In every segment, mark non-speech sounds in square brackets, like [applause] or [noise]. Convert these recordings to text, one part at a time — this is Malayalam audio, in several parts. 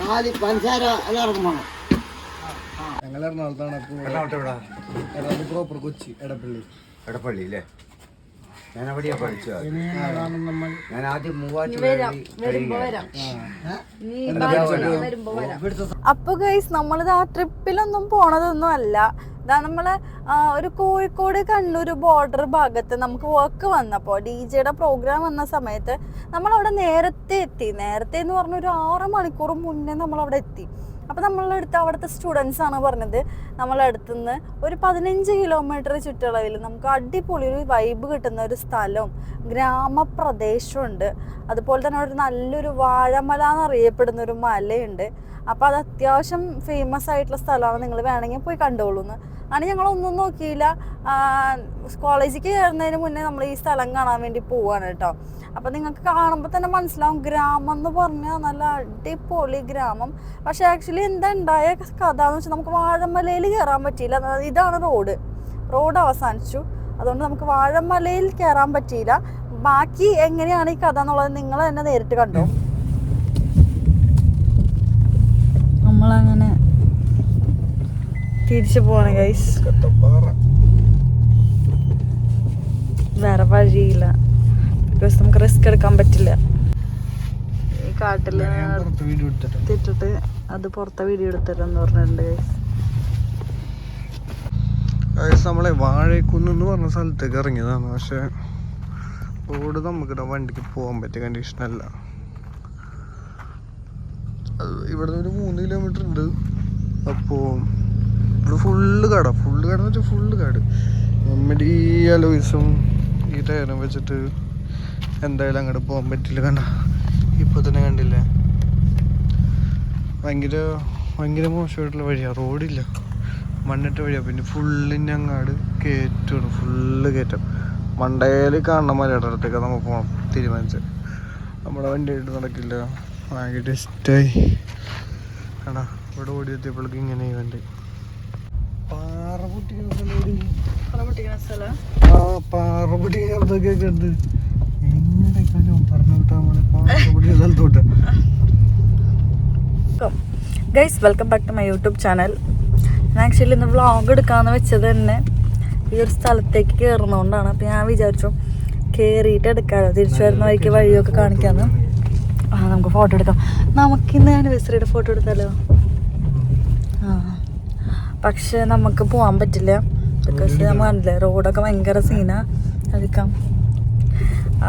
കാലി പഞ്ചാര എല്ലാവർക്കും വേണം. ഞങ്ങൾ എറണാകുളത്താണ് അപ്പോൾ എറണാകുളത്ത് എവിടാ? എറണാകുളത്ത് പ്രോപ്പർ കൊച്ചി എടപ്പള്ളി. എടപ്പള്ളി അല്ലേ ഞാൻ അവിടെയാ പഠിച്ചത് ഞാൻ ആദ്യം മൂവാറ്റുപുഴ അപ്പൊ ഗൈസ് നമ്മളിത് ആ ട്രിപ്പിലൊന്നും പോണതൊന്നും അല്ല. ഇതാ നമ്മൾ ഒരു കോഴിക്കോട് കണ്ണൂർ ബോർഡർ ഭാഗത്ത് നമുക്ക് വർക്ക് വന്നപ്പോൾ ഡി ജെയുടെ പ്രോഗ്രാം വന്ന സമയത്ത് നമ്മൾ അവിടെ നേരത്തെ എത്തി. നേരത്തെ എന്ന് പറഞ്ഞ ഒരു ആറ് മണിക്കൂർ മുന്നേ നമ്മൾ അവിടെ എത്തി. അപ്പോൾ നമ്മളുടെ അടുത്ത് അവിടുത്തെ സ്റ്റുഡൻസ് ആണ് പറഞ്ഞത് നമ്മളെ അടുത്തുനിന്ന് ഒരു പതിനഞ്ച് കിലോമീറ്റർ ചുറ്റളവിൽ നമുക്ക് അടിപൊളി ഒരു വൈബ് കിട്ടുന്ന ഒരു സ്ഥലവും ഗ്രാമപ്രദേശമുണ്ട്. അതുപോലെ തന്നെ അവിടെ നല്ലൊരു വാഴമല എന്നറിയപ്പെടുന്ന ഒരു മലയുണ്ട്. അപ്പോൾ അത് അത്യാവശ്യം ഫേമസ് ആയിട്ടുള്ള സ്ഥലമാണ്. നിങ്ങൾ വേണമെങ്കിൽ പോയി കണ്ടോളൂന്ന്. അങ്ങനെ ഞങ്ങളൊന്നും നോക്കിയില്ല. കോളേജിലേക്ക് കയറുന്നതിന് മുന്നേ നമ്മൾ ഈ സ്ഥലം കാണാൻ വേണ്ടി പോവാണ് കേട്ടോ. അപ്പം നിങ്ങൾക്ക് കാണുമ്പോൾ തന്നെ മനസ്സിലാവും. ഗ്രാമം എന്ന് പറഞ്ഞാൽ നല്ല അടിപൊളി ഗ്രാമം. പക്ഷെ ആക്ച്വലി എന്താ ഉണ്ടായ കഥ വെച്ചാൽ നമുക്ക് വാഴമലയിൽ കയറാൻ പറ്റിയില്ല. ഇതാണ് റോഡ്. റോഡ് അവസാനിച്ചു. അതുകൊണ്ട് നമുക്ക് വാഴമലയിൽ കയറാൻ പറ്റിയില്ല. ബാക്കി എങ്ങനെയാണ് ഈ കഥ എന്നുള്ളത് നിങ്ങൾ തന്നെ നേരിട്ട് കണ്ടോ? നമ്മളങ്ങനെ തിരിച്ചു പോവാണ് ഗൈസ് വേറെ വഴിയില്ല. ബിക്കോസ് നമുക്ക് റിസ്ക് എടുക്കാൻ പറ്റില്ല. ഈ കാട്ടിൽ തിട്ടിട്ട് അത് പുറത്തെ വീഡിയോ എടുത്തിട്ടെന്ന് പറഞ്ഞിട്ടുണ്ട് ഗൈസ് നമ്മളെ വാഴക്കുന്ന് എന്ന് പറഞ്ഞ സ്ഥലത്തേക്ക് ഇറങ്ങിയതാണ്. പക്ഷെ റോഡ് നമുക്ക് വണ്ടിക്ക് പോകാൻ പറ്റിയ കണ്ടീഷനല്ല അല്ല. ഇവിടെ ഒരു മൂന്ന് കിലോമീറ്റർ ഉണ്ട്. അപ്പോൾ ഇവിടെ ഫുള്ള് കട. ഫുള്ള് കട എന്ന് വെച്ചാൽ ഫുള്ള് കാട്. നമ്മുടെ ഈ അലോയിസും ഈ ടയറും വെച്ചിട്ട് എന്തായാലും അങ്ങോട്ട് പോകാൻ പറ്റില്ല കണ്ട. ഇപ്പോൾ തന്നെ കണ്ടില്ലേ? ഭയങ്കര ഭയങ്കര മോശമായിട്ടുള്ള വഴിയാണ് റോഡില്ല. മണ്ണിട്ട വഴിയാണ് പിന്നെ ഫുള്ളിന്റെ അങ്ങാട് കയറ്റമാണ് ഫുള്ള് കയറ്റം മണ്ടയിൽ കാണണ മലയുടെ അടുത്തേക്ക് നമ്മൾ പോകണം തീരുമാനിച്ച്. നമ്മുടെ വണ്ടിയായിട്ട് നടക്കില്ല. ഭയങ്കര ഇഷ്ടമായി കണ്ടാ ഇവിടെ ഓടിയെത്തിയപ്പോഴേക്കും ഇങ്ങനെ വണ്ടി. പാറ പൊട്ടിക്കുന്ന സ്ഥലം? ആ പാറ പൊട്ടിക്കുന്ന സ്ഥലത്തൊക്കെ ഉണ്ട്. എങ്ങനെ പറഞ്ഞു വിട്ടാ നമ്മൾ പാറ പൊട്ടിക്കുന്ന സ്ഥലത്തോട്ട് guys welcome back to my YouTube channel ഞാൻ ആക്ച്വലി ഇന്ന് വ്ളോഗ് എടുക്കാമെന്ന് വെച്ചത് തന്നെ ഈ ഒരു സ്ഥലത്തേക്ക് കയറുന്നതുകൊണ്ടാണ് അപ്പോൾ ഞാൻ വിചാരിച്ചു കയറിയിട്ട് എടുക്കാതെ തിരിച്ചു വരുന്ന വഴിക്ക് വഴിയൊക്കെ കാണിക്കാമെന്ന് ആ നമുക്ക് ഫോട്ടോ എടുക്കാം. നമുക്കിന്ന് ആനിവേഴ്സറിയുടെ ഫോട്ടോ എടുത്താലോ? പക്ഷെ നമുക്ക് പോകാൻ പറ്റില്ല. ബിക്കോസ് നമ്മൾ കണ്ടില്ലേ റോഡൊക്കെ ഭയങ്കര സീനാ അതിക്കാം.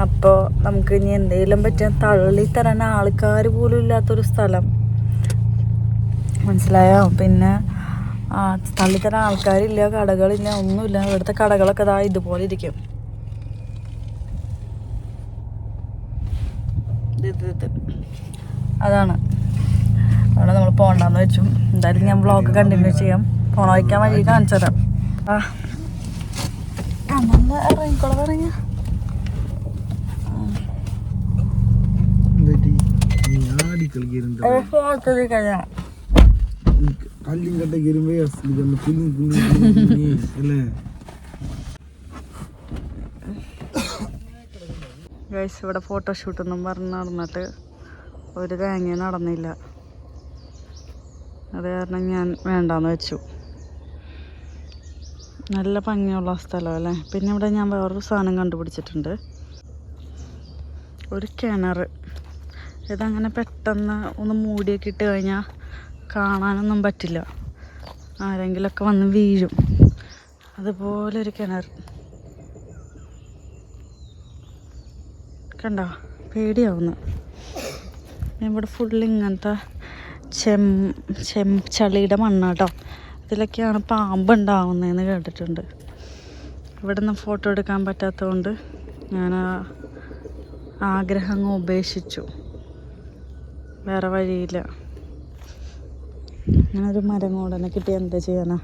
അപ്പോൾ നമുക്ക് ഇനി എന്തെങ്കിലും പറ്റിയ തള്ളി തരാൻ ആൾക്കാർ പോലും ഇല്ലാത്തൊരു സ്ഥലം. മനസ്സിലായോ? പിന്നെ ആ തരാൻ ആൾക്കാരില്ല കടകളില്ല ഒന്നുമില്ല. ഇവിടുത്തെ കടകളൊക്കെ ഇതാ ഇതുപോലെ ഇരിക്കും. അതാണ്. അവിടെ നമ്മൾ പോകണ്ടെന്ന് വെച്ചു. എന്തായാലും ഞാൻ വ്ളോഗ് കണ്ടിന്യൂ ചെയ്യാം. പോണ വയ്ക്കാൻ വഴി കാണിച്ചു തരാം ആ നല്ല ഇറങ്ങിക്കോളെ പറഞ്ഞ കല്ലും അല്ലേ? ഗൈസ് ഇവിടെ ഫോട്ടോഷൂട്ടൊന്നും പറഞ്ഞ് നടന്നിട്ട് ഒരു തേങ്ങ നടന്നില്ല. അത് കാരണം ഞാൻ വേണ്ടാന്ന് വെച്ചു. നല്ല ഭംഗിയുള്ള സ്ഥലം അല്ലേ പിന്നെ ഇവിടെ ഞാൻ വേറൊരു സാധനം കണ്ടുപിടിച്ചിട്ടുണ്ട്. ഒരു കിണർ. ഇതങ്ങനെ പെട്ടെന്ന് ഒന്ന് മൂടിയൊക്കെ ഇട്ട് കഴിഞ്ഞാൽ കാണാനൊന്നും പറ്റില്ല. ആരെങ്കിലൊക്കെ വന്ന് വീഴും. അതുപോലൊരു കിണർ. കണ്ടോ? പേടിയാവുന്നു. ഇവിടെ ഫുൾ ഇങ്ങനത്തെ ചെം ചെം ചളിയുടെ മണ്ണാട്ടോ. ഇതിലൊക്കെയാണ് പാമ്പ് ഉണ്ടാവുന്നതെന്ന് കേട്ടിട്ടുണ്ട്. ഇവിടെ നിന്ന് ഫോട്ടോ എടുക്കാൻ പറ്റാത്തതുകൊണ്ട് ഞാൻ ആ ആഗ്രഹം ഉപേക്ഷിച്ചു. വേറെ വഴിയില്ല. ഞാനൊരു മരം കൂടെ കിട്ടി. എന്താ ചെയ്യാനാ?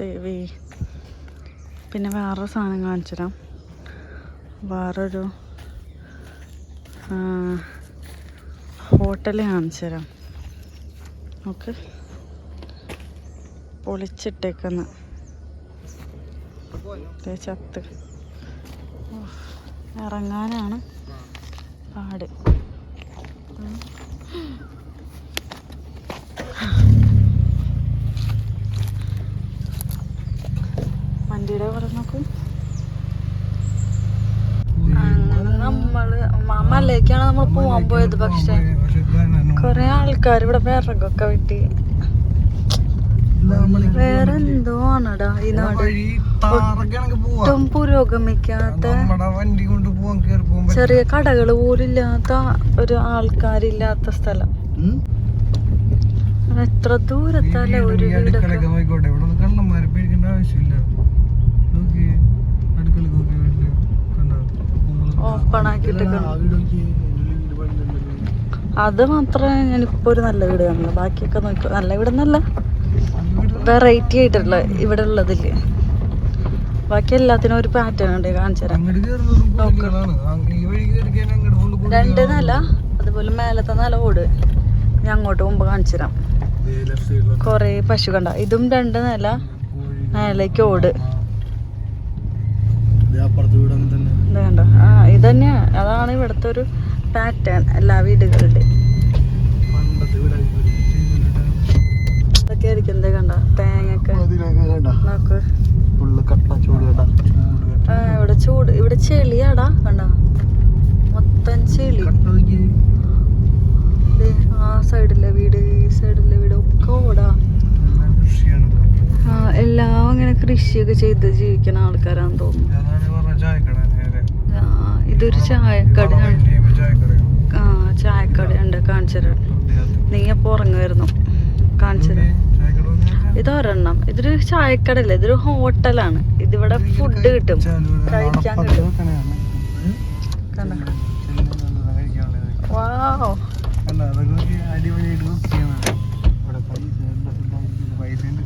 ദേവി. പിന്നെ വേറൊരു സാധനം കാണിച്ചു തരാം വേറൊരു ഹോട്ടൽ കാണിച്ചു തരാം. ഓക്കെ. പൊളിച്ചിട്ടേക്കുന്ന. ചത്ത്. ഇറങ്ങാനാണ് പാട്. വണ്ടിയുടെ ഇവിടെ നോക്കൂ അങ്ങനെ നമ്മൾ മലയിലേക്കാണ് നമ്മൾ പോവാൻ പോയത് പക്ഷെ കൊറേ ആൾക്കാർ ഇവിടെ വിറകൊക്കെ വെട്ടി. വേറെ എന്തോ ആണടാ ഈ നാട്. ഒട്ടും പുരോഗമിക്കാത്ത ചെറിയ കടകൾ പോലും ഇല്ലാത്ത ഒരു ആൾക്കാരില്ലാത്ത സ്ഥലം. എത്ര ദൂരത്തല്ലേ ഒരു വീടൊക്കെ? ഓപ്പൺ നോക്കിക്കോട്ടെ അത് മാത്രമേ ഞാനിപ്പോൾ ഒരു നല്ല വീട് കാണുള്ളൂ. ബാക്കിയൊക്കെ നോക്ക്. നല്ല വീടെന്നല്ല. വെറൈറ്റി ആയിട്ടുള്ള ഇവിടെ ഉള്ളതിൽ ബാക്കി എല്ലാത്തിനും ഒരു പാറ്റേൺ ഉണ്ട്. കാണിച്ചു തരാം. രണ്ട് നില അതുപോലെ മേലത്തെ നില ഓട്. ഞാൻ അങ്ങോട്ട് മുമ്പ് കാണിച്ചു തരാം. കൊറേ പശു കണ്ട. ഇതും രണ്ട് നില മേലേക്ക് ഓട്. വീട് ഇത് ഇതന്നെയാ അതാണ് ഇവിടുത്തെ ഒരു പാറ്റേൺ എല്ലാ വീടുകളുടെ. ആയിരിക്കും എന്താ കണ്ട? നോക്ക്. ഫുള്ള് കട്ട ചൂട് ഇവിടെ ചൂട്. ഇവിടെ ചെളിയാടാ കണ്ട? മൊത്തം ചെളി. ആ സൈഡിലെ വീട് ഈ സൈഡിലെ വീട് ഒക്കെ ഓടാ. ആ എല്ലാം അങ്ങനെ കൃഷിയൊക്കെ ചെയ്ത് ജീവിക്കുന്ന ആൾക്കാരാന്ന് തോന്നുന്നു. ഇതൊരു ചായക്കടയാണ്. ആ ചായക്കടയുണ്ട് കാണിച്ചു നീ അപ്പൊ ഉറങ്ങുമായിരുന്നു കാണിച്ചുതരാം. ചായക്കട വന്ന് ഇത് ഒരെണ്ണം ഇതൊരു ചായക്കടയല്ല? ഇതൊരു ഹോട്ടലാണ്. ഇതിവിടെ ഫുഡ് കിട്ടും. കഴിക്കാൻ കിട്ടും. വാവ്. അടിപൊളിയായിട്ട് വൃത്തിയാണ് ഇവിടെ പൈസ ഉണ്ട്, പൈസ ഉണ്ട്.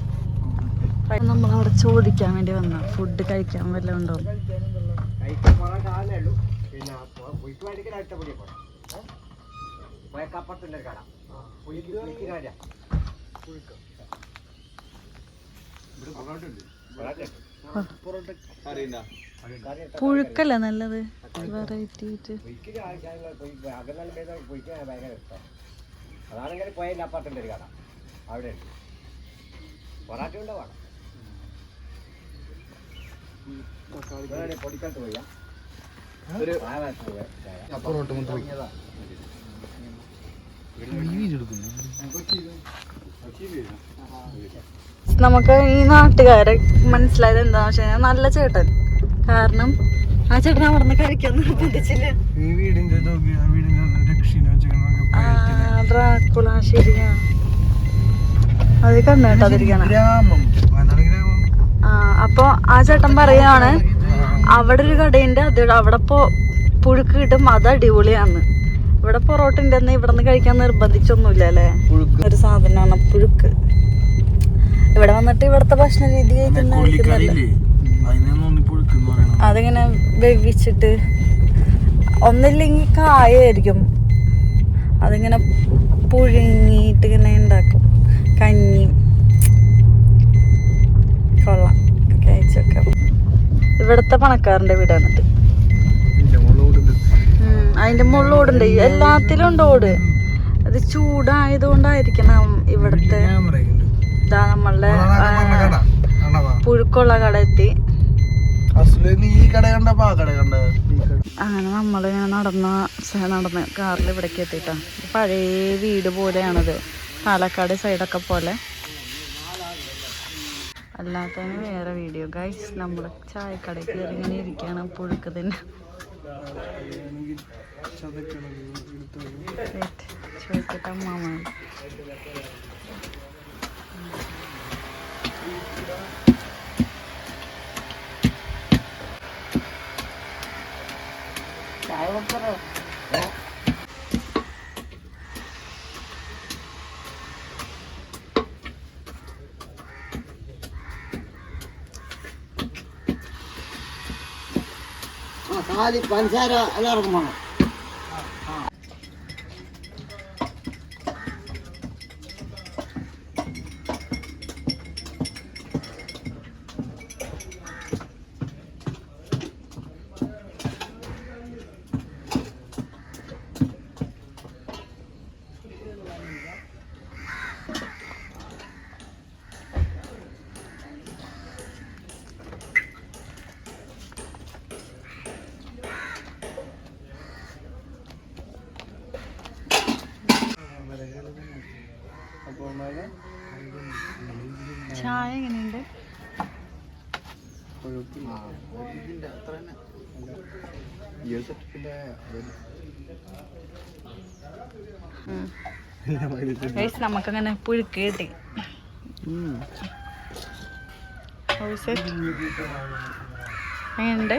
ഉണ്ടോ പുഴുക്കല്ല നല്ലത്. വെറൈറ്റി അതാണെങ്കിൽ പോയതിന്റെ അപ്പുറത്തുണ്ട് ഒരു കട. അവിടെ ഉണ്ട്. പൊറാട്ട ഉണ്ടാവാണ് പൊടിക്കാട്ട് പോയാ ഒരു അപ്പുറോട്ട് നമുക്ക് ഈ നാട്ടുകാരെ മനസ്സിലായത് എന്താ വെച്ച് കഴിഞ്ഞാൽ നല്ല ചേട്ടൻ. കാരണം ആ ചേട്ടൻ അവിടെ നിന്ന് കഴിക്കാൻ നിർബന്ധിച്ചില്ല ഈ വീടിന്റെ ഡ്രാക്കുള ശരിയാ. അത് കണ്ണു കേട്ടാതിരിക്കണം ആ അപ്പൊ ആ ചേട്ടൻ പറയാണ് അവിടെ ഒരു കടയുണ്ട്. അത് അവിടെ പോ പുഴുക്ക് കിട്ടും. അത് അടിപൊളിയാണ്. ഇവിടെ പൊറോട്ട ഉണ്ടെന്ന് ഇവിടെ നിന്ന് കഴിക്കാൻ നിർബന്ധിച്ചൊന്നുമില്ല അല്ലേ? ഒരു സാധനമാണ് പുഴുക്ക്. ഇവിടെ വന്നിട്ട് ഇവിടുത്തെ ഭക്ഷണ രീതി അതിങ്ങനെ വേവിച്ചിട്ട് ഒന്നില്ലെങ്കിൽ കായായിരിക്കും. അതിങ്ങനെ പുഴുങ്ങിയിട്ട് ഇങ്ങനെ ഉണ്ടാക്കും. കഞ്ഞി കൊള്ളാം. കഴിച്ചൊക്കെ ഇവിടുത്തെ പണക്കാരന്റെ വീടാണിത് ഇതിന്റെ മുകളിലോട്ടുണ്ട് ഉം, അതിന്റെ മുകളിലോടുണ്ട് എല്ലാത്തിലും ഉണ്ട് ഓട്. അത് ചൂടായതുകൊണ്ടായിരിക്കണം ഇവിടുത്തെ ഇതാ നമ്മളുടെ പുഴുക്കുള്ള കട. എത്തി അങ്ങനെ നീ ഈ കട കണ്ടപ്പോ കട കണ്ട ഈ കട. അങ്ങനെ നമ്മളിങ്ങനെ നടന്ന നടന്ന് കാറിൽ ഇവിടേക്ക് എത്തിയിട്ടാ. പഴയ വീട് പോലെയാണത്. പാലക്കാട് സൈഡൊക്കെ പോലെ. അല്ലാത്തതിന് വേറെ വീഡിയോ ഗൈസ് നമ്മൾ ചായക്കടയിൽ കയറി ഇങ്ങനെ ഇരിക്കുകയാണ്. പുഴുക്ക് തന്നെ. ചോദിക്കട്ടെ അമ്മാമ. ആ കാലി പഞ്ചസാര എല്ലാവർക്കും വേണം. ചായ എങ്ങനെയുണ്ട്? നമുക്കങ്ങനെ പുഴുക്ക് കിട്ടി. എങ്ങനെയുണ്ട്?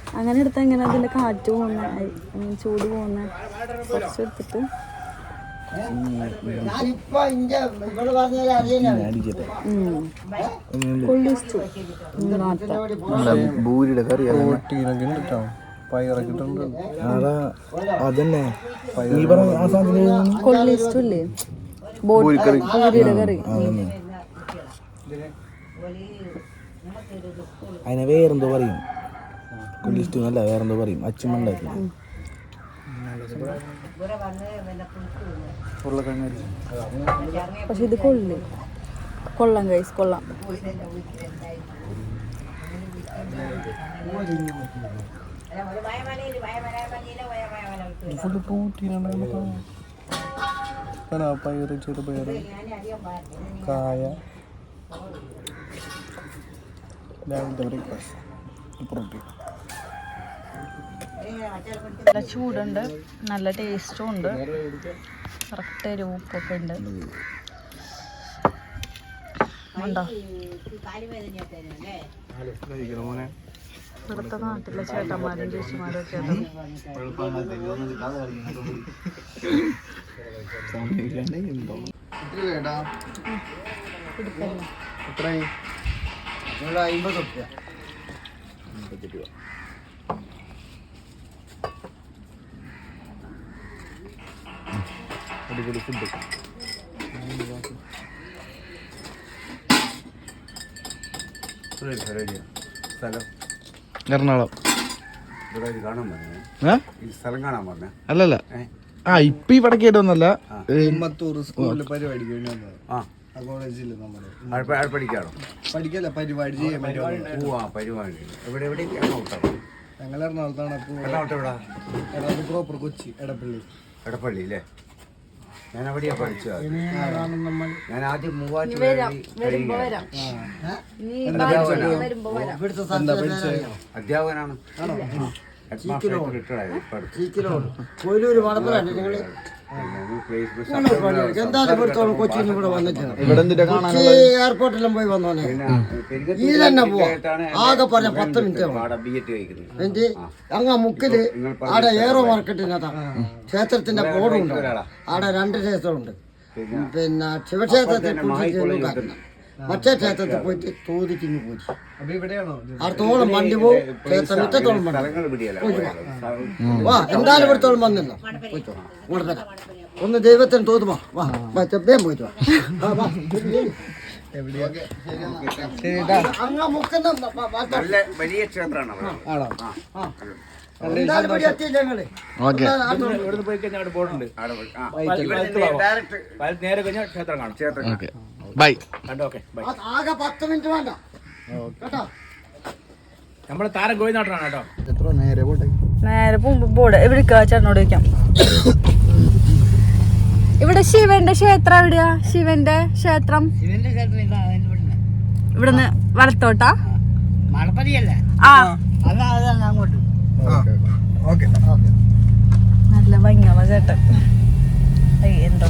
അങ്ങനെ എടുത്താൽ ഇങ്ങനെ അതിന്റെ കാറ്റ് പോകുന്ന ചൂട് പോകുന്ന കുറച്ച് എടുത്തിട്ട്. ഭൂരിയുടെ കറി അതന്നെ. നീ പറഞ്ഞ ആ സാധനം അതിനെ വേറെന്തോ പറയും. കൊല്ലിസ്റ്റു അല്ല വേറെന്തോ പറയും. അച്ഛനുണ്ടാക്കി പക്ഷെ ഇത് കൊള്ളി. കൊള്ളാം കൈസ് കൊള്ളാം. ഫുള്ള് പ്രോട്ടീൻ പയറ് ചെറുപയറ് കായ. രാവിലത്തെ ബ്രേക്ക്ഫാസ്റ്റ് പ്രോട്ടീൻ നല്ല ചൂടുണ്ട്. നല്ല ടേസ്റ്റും ഉണ്ട്. കറക്റ്റ് ഒരു ഉപ്പൊക്കെ ഉണ്ട്? ഇവിടുത്തെ നാട്ടിലെ ചേട്ടന്മാരും ചേച്ചിമാരും എത്രയായി അമ്പത് റുപ്യ അടിപൊളി ഫുഡ് സ്ഥലം. എറണാകുളം. ഇവിടെ അല്ലല്ല. ആ ഇപ്പൊ ഈ പടക്കേറ്റൊന്നല്ല വന്നല്ല സ്കൂളിൽ പരിപാടി പഠിക്കല്ല പരിപാടി ചെയ്യാൻ വേണ്ടി ഓ ആ പരിപാടി ഞങ്ങൾ എറണാകുളത്താണ്? എറണാകുളത്ത് പ്രോപ്പർ കൊച്ചി എടപ്പള്ളി. എടപ്പള്ളി അല്ലേ ഞാൻ അവിടെയാ പഠിച്ചത് നമ്മൾ ഞാൻ ആദ്യം മൂവാറ്റുപുഴ അധ്യാപകനാണ്. കൊയിലൂര് നിങ്ങൾ എന്തായാലും ഇവിടുത്തോളം കൊച്ചിയിൽ കൊച്ചി എയർപോർട്ടിലും പോയി വന്നോനെ പിന്നെ ഈ തന്നെ പോവാ. ആകെ പറഞ്ഞ പത്ത് മിനിറ്റ് അങ്ങ് മുക്കിൽ അവിടെ ഏറോ മാർക്കറ്റിനകത്താ ക്ഷേത്രത്തിന്റെ ബോർഡുണ്ട് ആടെ രണ്ട് ക്ഷേത്രമുണ്ട്. പിന്നെ ശിവക്ഷേത്രത്തിൽ കുറിച്ച് മറ്റേ ക്ഷേത്രത്തിൽ പോയിട്ട് തോതിക്കിങ് പോയി അപ്പൊ ഇവിടെയാണോ? അടുത്തോളം വണ്ടി പോകും. ക്ഷേത്രം ഇത്രത്തോളം വാ. എന്തായാലും ഇവിടത്തോളം വന്നില്ല. പോയിട്ടോ ഒന്ന് ദൈവത്തിന് തോതുമാ വാ വാ ചെപ്പേം പോയിട്ട് വാ. വലിയ ക്ഷേത്രമാണ് ആണോ? ആ ഇവിടുന്ന് പോയി കഴിഞ്ഞാൽ അവിടെ ബോർഡുണ്ട് നേരെ കഴിഞ്ഞാൽ ക്ഷേത്രം കാണാം. ക്ഷേത്രം ഓക്കെ. ബൈ. കണ്ടോ? Okay bye. ആകെ പത്ത് മിനിറ്റ് വേണ്ട. കേട്ടോ? നമ്മുടെ താരം ഗോവിനാട്ടനാണ് കേട്ടോ. എത്ര നേരെ പോട്ടെ? നേരെ പോകുമ്പോ ബോർഡ്. എവിടേക്കാ ചേട്ടനോട് ചോദിക്കാം. ഇവിടെ ശിവന്റെ ക്ഷേത്രം എവിടെയാ? ശിവന്റെ ക്ഷേത്രം. ഇവിടുന്ന്. വലത്തോട്ടാ? നല്ല ഭംഗിയുള്ള ചേട്ടൻ. എന്താ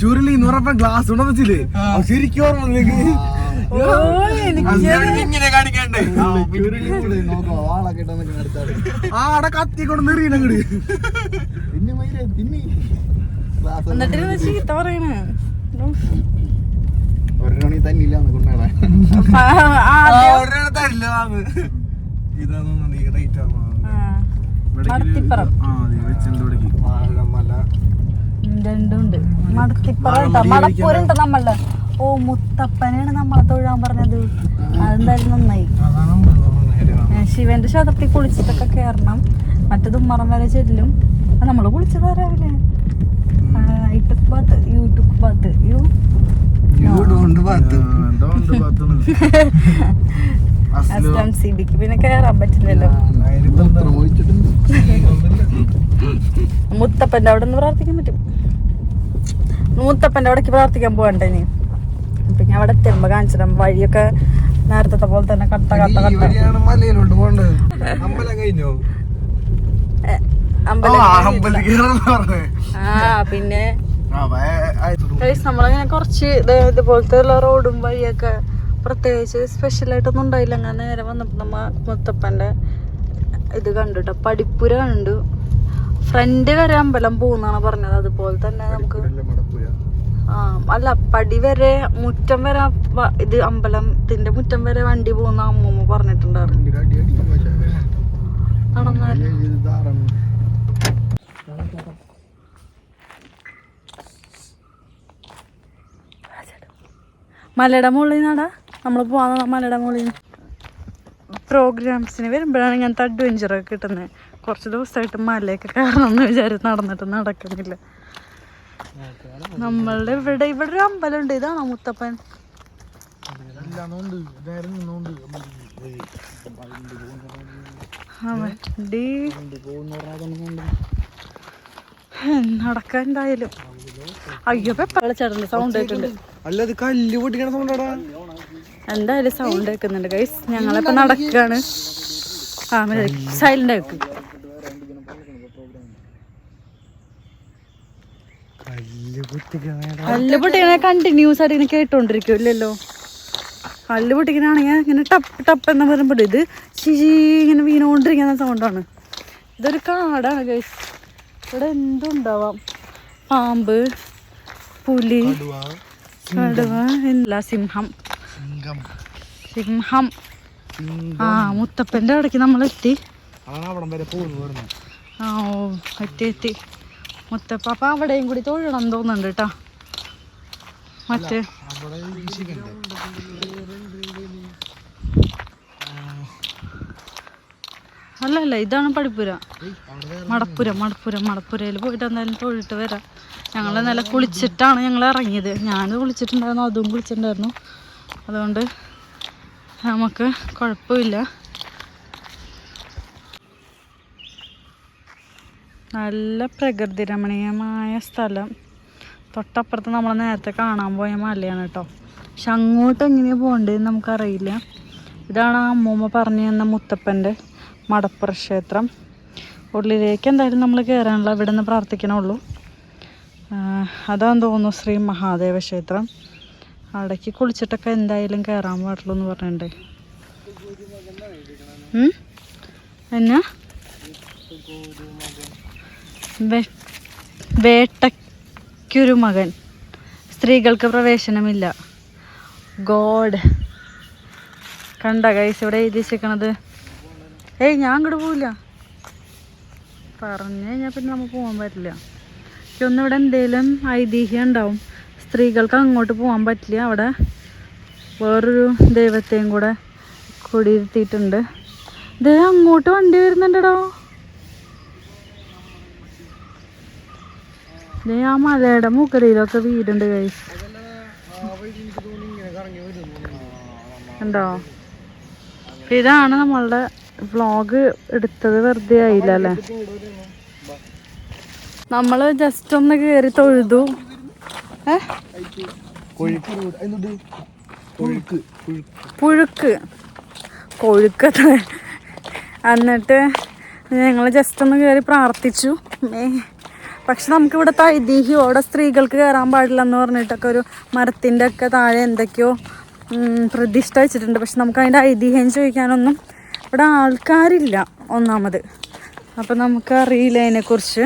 ചുരുളി എന്ന് പറഞ്ഞ ഗ്ലാസ് ഉണ്ടെന്ന് വെച്ചില്ലേ ശരിക്കും ആടെ കത്തി കൊണ്ട് നെറിയണങ്ങട് [laughs] എന്നിട്ട് ചീത്ത പറയണേ. ഒരെണ്ണി തന്നില്ലാന്ന് കൊണ്ടാടാ തരില്ല ഇതാന്ന് റേറ്റ് ആണ് വാഴമല രണ്ടുണ്ട് മടത്തിപ്പറ. നമ്മളുടെ. ഓ മുത്തപ്പനാണ് നമ്മളെ തൊഴാൻ പറഞ്ഞത്. അതെന്തായാലും നന്നായി. ശിവന്റെ ശതത്തിൽ കുളിച്ചിട്ടൊക്കെ കയറണം മറ്റത് ഉമ്മറം വരെ ചെല്ലും. നമ്മൾ കുളിച്ചതാ രാവിലെ യൂട്യൂബ് ബാത്ത് യു. [laughs] അസ്ലാം. സിബിക്ക് പിന്നെ കയറാൻ പറ്റില്ലല്ലോ. മുത്തപ്പന്റെ അവിടെ നിന്ന് പ്രാർത്ഥിക്കാൻ പറ്റും. മുത്തപ്പന്റെ അവിടേക്ക് പ്രാർത്ഥിക്കാൻ പോകണ്ടേ നീ പിന്നെ അവിടെ എത്തുമ്പോ കാണിച്ചിടാം. വഴിയൊക്കെ നേരത്തെ പോലെ തന്നെ കട്ട കട്ട കട്ട. മലയിലോട്ട് അമ്പലം കഴിഞ്ഞോ? അമ്പലം ആ പിന്നെ നമ്മളിങ്ങനെ കുറച്ച് ഇത് ഇതുപോലത്തെ ഉള്ള റോഡും വഴിയൊക്കെ പ്രത്യേകിച്ച് സ്പെഷ്യലായിട്ടൊന്നും ഉണ്ടായില്ല. അങ്ങനെ നേരെ വന്നപ്പോൾ നമ്മ മുത്തപ്പന്റെ ഇത് കണ്ടു കേട്ടോ പഠിപ്പുര കണ്ടു. ഫ്രണ്ട് വരെ അമ്പലം പോകുന്നാണ് പറഞ്ഞത്. അതുപോലെ തന്നെ നമുക്ക് ആ അല്ല പടി വരെ മുറ്റം വരെ ഇത് അമ്പലത്തിന്റെ മുറ്റം വരെ വണ്ടി പോകുന്ന അമ്മൂമ്മ പറഞ്ഞിട്ടുണ്ടായിരുന്നു. നടന്നാൽ ഇത് ധാരാളം മലയുടെ മുകളിൽ നിന്നാടാ. നമ്മൾ പോകാൻ മലയുടെ മുകളിൽ നിന്ന്. പ്രോഗ്രാംസിന് വരുമ്പോഴാണ് ഇങ്ങനത്തെ അഡ്വഞ്ചറൊക്കെ കിട്ടുന്നത് കുറച്ച് ദിവസമായിട്ട് മലയൊക്കെ കയറണം എന്ന് വിചാരിച്ച് നടന്നിട്ട് നടക്കുന്നില്ല. നമ്മളുടെ ഇവിടെ ഇവിടെ ഒരു അമ്പലമുണ്ട്. ഇതാണോ മുത്തപ്പൻ? നടക്കാൻ എന്തായാലും അയ്യോ വെള്ളച്ചാട്ടന്റെ സൗണ്ട് കേട്ടിട്ടുണ്ട്. അല്ല അത് കല്ല് പൊട്ടിക്കണ സൗണ്ടാടാ എന്തായാലും സൗണ്ട് കേൾക്കുന്നുണ്ട് ഗൈസ് ഞങ്ങളിപ്പോ നടക്കാണ്. ആ സൈലന്റ് ആക്കും കല്ല്. പൊട്ടിക്കണ കണ്ടിന്യൂസ് ആയിട്ട് ഇങ്ങനെ കേട്ടോണ്ടിരിക്കുമല്ലോ കല്ല് പൊട്ടിക്കണാണെങ്കിൽ ഇങ്ങനെ ടപ്പ് ടപ്പ് എന്ന് പറയുമ്പോൾ ഇത് ചിരി ഇങ്ങനെ വീണോണ്ടിരിക്കുന്ന സൗണ്ടാണ് ഇതൊരു കാടാണ് ഗൈസ് ഇവിടെ എന്തുണ്ടാവാം? പാമ്പ് പുലി കടുവ എല്ലാ സിംഹം. സിംഹം. ആ മുത്തപ്പന്റെ അവിടേക്ക് നമ്മൾ എത്തി. ആ ഓ എത്തി എത്തി. മുത്തപ്പ അപ്പം അവിടെയും കൂടി തൊഴണം തോന്നുന്നുണ്ട് കേട്ടോ മറ്റേ അവിടെ വീശിക്കണ്ടേ അല്ല അല്ല ഇതാണ് പടിപ്പുര. മടപ്പുര മടപ്പുര മടപ്പുരയിൽ പോയിട്ട് എന്തായാലും തൊഴിട്ട് വരാം. ഞങ്ങൾ നല്ല കുളിച്ചിട്ടാണ് ഞങ്ങൾ ഇറങ്ങിയത്. ഞാൻ കുളിച്ചിട്ടുണ്ടായിരുന്നു അതും കുളിച്ചിട്ടുണ്ടായിരുന്നു. അതുകൊണ്ട് നമുക്ക് കുഴപ്പമില്ല. നല്ല പ്രകൃതി രമണീയമായ സ്ഥലം. തൊട്ടപ്പുറത്ത് നമ്മൾ നേരത്തെ കാണാൻ പോയ മലയാണ് കേട്ടോ. പക്ഷെ അങ്ങോട്ട് എങ്ങനെയാണ് പോകേണ്ടതെന്ന് നമുക്കറിയില്ല. ഇതാണ് ആ അമ്മൂമ്മ പറഞ്ഞു തന്ന മുത്തപ്പന്റെ മടപ്പുറ ക്ഷേത്രം ഉള്ളിലേക്ക് എന്തായാലും നമ്മൾ കയറാനുള്ള ഇവിടെ നിന്ന് പ്രാർത്ഥിക്കണുള്ളൂ അതാന്ന് തോന്നുന്നു ശ്രീ മഹാദേവ ക്ഷേത്രം അവിടേക്ക് കുളിച്ചിട്ടൊക്കെ എന്തായാലും കയറാൻ പാടുള്ളൂ എന്ന് പറഞ്ഞിട്ടുണ്ട്? എന്നാ? വേട്ടയ്ക്കൊരു മകൻ. സ്ത്രീകൾക്ക് പ്രവേശനമില്ല. ഗോഡ്. കണ്ട കൈസ് ഇവിടെ എഴുതി ഏയ് ഞാൻ അങ്ങോട്ട് പോവില്ല. പറഞ്ഞു കഴിഞ്ഞാൽ പിന്നെ നമുക്ക് പോകാൻ പറ്റില്ല. ഒന്നിവിടെ ഇവിടെ എന്തെങ്കിലും ഐതിഹ്യം ഉണ്ടാവും. സ്ത്രീകൾക്ക് അങ്ങോട്ട് പോകാൻ പറ്റില്ല. അവിടെ വേറൊരു ദൈവത്തെയും കൂടെ കുടിയിരുത്തിയിട്ടുണ്ട്. ഇത് അങ്ങോട്ട് വണ്ടി വരുന്നുണ്ടോ ആ മലയുടെ മുകളിലൊക്കെ വീടുണ്ട് കൈ ഉണ്ടോ? ഇതാണ് നമ്മളുടെ വ്ളോഗ് എടുത്തത് വെറുതെ ആയില്ല അല്ലേ? നമ്മൾ ജസ്റ്റ് ഒന്ന് കേറി തൊഴുതു. പുഴുക്ക്. കൊഴുക്ക് എന്നിട്ട് ഞങ്ങൾ ജസ്റ്റ് ഒന്ന് കയറി പ്രാർത്ഥിച്ചു. പക്ഷെ നമുക്ക് ഇവിടുത്തെ ഐതിഹ്യം അവിടെ സ്ത്രീകൾക്ക് കയറാൻ പാടില്ല എന്ന് പറഞ്ഞിട്ടൊക്കെ ഒരു മരത്തിന്റെ ഒക്കെ താഴെ എന്തൊക്കെയോ ഉം, പ്രതിഷ്ഠ വെച്ചിട്ടുണ്ട്. പക്ഷെ നമുക്ക് അതിന്റെ ഐതിഹ്യം ചോദിക്കാനൊന്നും ഇവിടെ ആൾക്കാരില്ല ഒന്നാമത്. അപ്പം നമുക്ക് അറിയില്ല അതിനെക്കുറിച്ച്.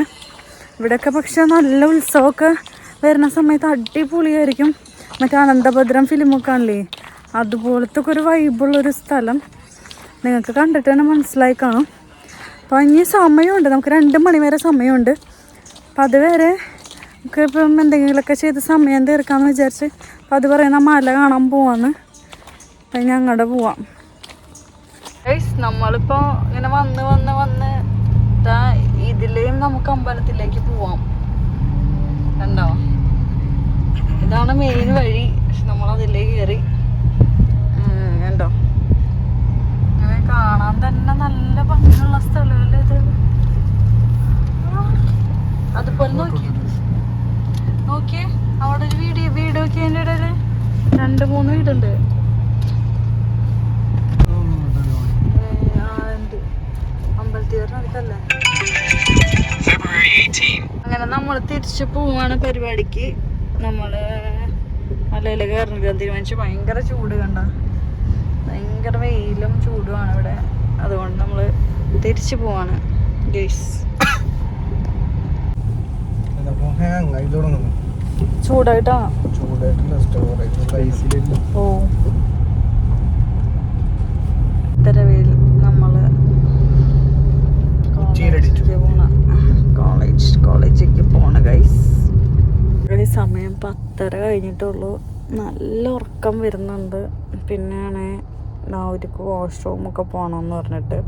ഇവിടെയൊക്കെ പക്ഷെ നല്ല ഉത്സവമൊക്കെ വരുന്ന സമയത്ത് അടിപൊളിയായിരിക്കും. മറ്റേ അനന്തഭദ്രം ഫിലിമൊക്കെ ആണല്ലേ? അതുപോലത്തെ ഒരു വൈബുള്ളൊരു സ്ഥലം. നിങ്ങൾക്ക് കണ്ടിട്ട് തന്നെ മനസ്സിലായി കാണും. അപ്പോൾ ഇനി സമയമുണ്ട്. നമുക്ക് രണ്ട് മണി വരെ സമയമുണ്ട്. അപ്പം അതുവരെ നമുക്ക് ഇപ്പം എന്തെങ്കിലുമൊക്കെ ചെയ്ത് സമയം തീർക്കാമെന്ന് വിചാരിച്ച് അപ്പം അത് പറയുന്ന മല കാണാൻ പോവാന്ന്. അപ്പം ഞങ്ങളുടെ പോവാം. നമ്മളിപ്പോ ഇങ്ങനെ വന്ന് വന്ന് വന്ന് ഇതിലേയും നമുക്ക് അമ്പലത്തിലേക്ക് പോവാം. കണ്ടോ? ഇതാണ് മെയിൻ വഴി. പരിപാടിക്ക് നമ്മൾ മലയിൽ കയറുന്നത് തീരുമാനിച്ചു. ഭയങ്കര ചൂട് കണ്ട. ഭയങ്കര വെയിലും ചൂടുമാണ് ഇവിടെ. അതുകൊണ്ട് നമ്മൾ തിരിച്ചു പോവാണ് ഗേസ് ചൂടായിട്ടാ ചൂടായിട്ടില്ല സ്റ്റോറേജ്. ഓ ഇത്തര വെയിൽ നമ്മൾ ഉച്ചയിലടിച്ചു. കോളേജിലേക്ക് പോണ കോളേജ് കോളേജിലേക്ക് പോണ ഗൈസ് സമയം പത്തര കഴിഞ്ഞിട്ടുള്ളൂ. നല്ല ഉറക്കം വരുന്നുണ്ട്. പിന്നെയാണ് നാവൂരിക്ക് വാഷ്റൂമൊക്കെ പോകണമെന്ന് പറഞ്ഞിട്ട്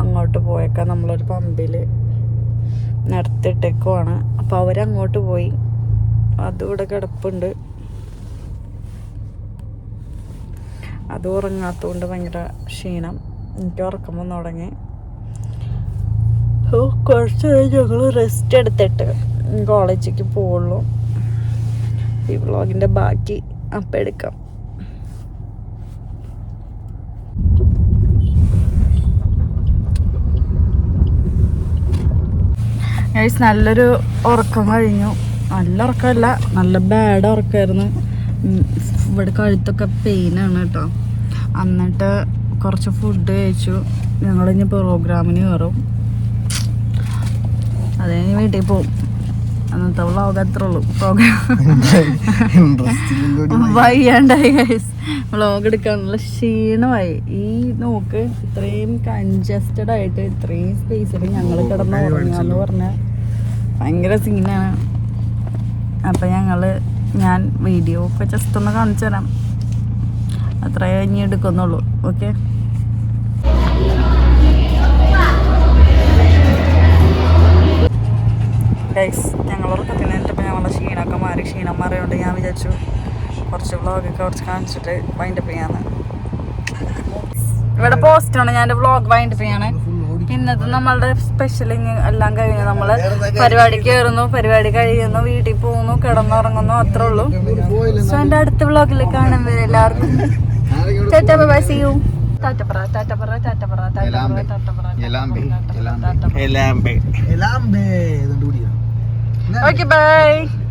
അങ്ങോട്ട് പോയേക്കാം നമ്മളൊരു പമ്പിൽ നടത്തിയിട്ടേക്കുവാണ് അപ്പോൾ അവരങ്ങോട്ട് പോയി. അതിവിടെ കിടപ്പുണ്ട്. അത് ഉറങ്ങാത്തതുകൊണ്ട് ഭയങ്കര ക്ഷീണം. എനിക്ക് ഉറക്കം വന്നു തുടങ്ങി. കുറച്ച് ഞങ്ങൾ റെസ്റ്റ് എടുത്തിട്ട് കോളേജിലേക്ക് പോവുള്ളൂ. ഈ വ്ളോഗിന്റെ ബാക്കി അപ്പം എടുക്കാം. ഗൈസ് നല്ലൊരു ഉറക്കം കഴിഞ്ഞു. നല്ല ഉറക്കമല്ല നല്ല ബാഡ് ഉറക്കമായിരുന്നു ഇവിടെ കഴുത്തൊക്കെ പെയിനാണ് കേട്ടോ. എന്നിട്ട് കുറച്ച് ഫുഡ് കഴിച്ചു. ഞങ്ങളിനി പ്രോഗ്രാമിന് കയറും അത് വീട്ടിൽ പോവും. അന്നത്തെ വ്ളോഗ് അത്ര ഉള്ളൂ. പ്രോഗ്രാം [laughs] വയ്യാണ്ടായി ഗൈസ് വ്ളോഗ് എടുക്കാനുള്ള ക്ഷീണമായി. ഈ നോക്ക് ഇത്രയും കൺജസ്റ്റഡ് ആയിട്ട് ഇത്രയും സ്പേസിൽ ഞങ്ങൾ കിടന്ന് ഉറങ്ങാന്ന് പറഞ്ഞാൽ ഭയങ്കര സീനാണ് അപ്പം ഞങ്ങൾ ഞാൻ വീഡിയോ ഒക്കെ ജസ്റ്റ് ഒന്ന് കാണിച്ചു തരാം അത്രയേ ഇനി എടുക്കുന്നുള്ളൂ. ഓക്കെ ഗൈസ് ഞങ്ങൾ ഉറക്കത്തിൽ നിന്നിട്ടപ്പോൾ ഞങ്ങളുടെ ക്ഷീണമൊക്കെ മാറി ക്ഷീണം മാറിയോണ്ട് ഞാൻ വിചാരിച്ചു കുറച്ച് വ്ളോഗൊക്കെ കുറച്ച് കാണിച്ചിട്ട് വൈൻഡപ്പ് ചെയ്യാന്ന്. ഇവിടെ പോസ്റ്റാണ് ഞാൻ വ്ളോഗ് വൈൻഡപ്പ് ചെയ്യാണ്. ഇന്നത്തെ നമ്മളുടെ സ്പെഷ്യലിങ് എല്ലാം കഴിഞ്ഞു നമ്മൾ പരിപാടി കയറുന്നു പരിപാടി കഴിയുന്നു വീട്ടിൽ പോകുന്നു കിടന്നുറങ്ങുന്നു അത്രേ ഉള്ളൂ. സോ എന്റെ അടുത്ത വ്ളോഗിൽ കാണാൻ വരും എല്ലാവർക്കും. ടാറ്റ ബൈ സി യു ടാറ്റ പറ ടാറ്റ പറ ടാറ്റ പറ ടാറ്റ പറ ടാറ്റ പറ ടാറ്റ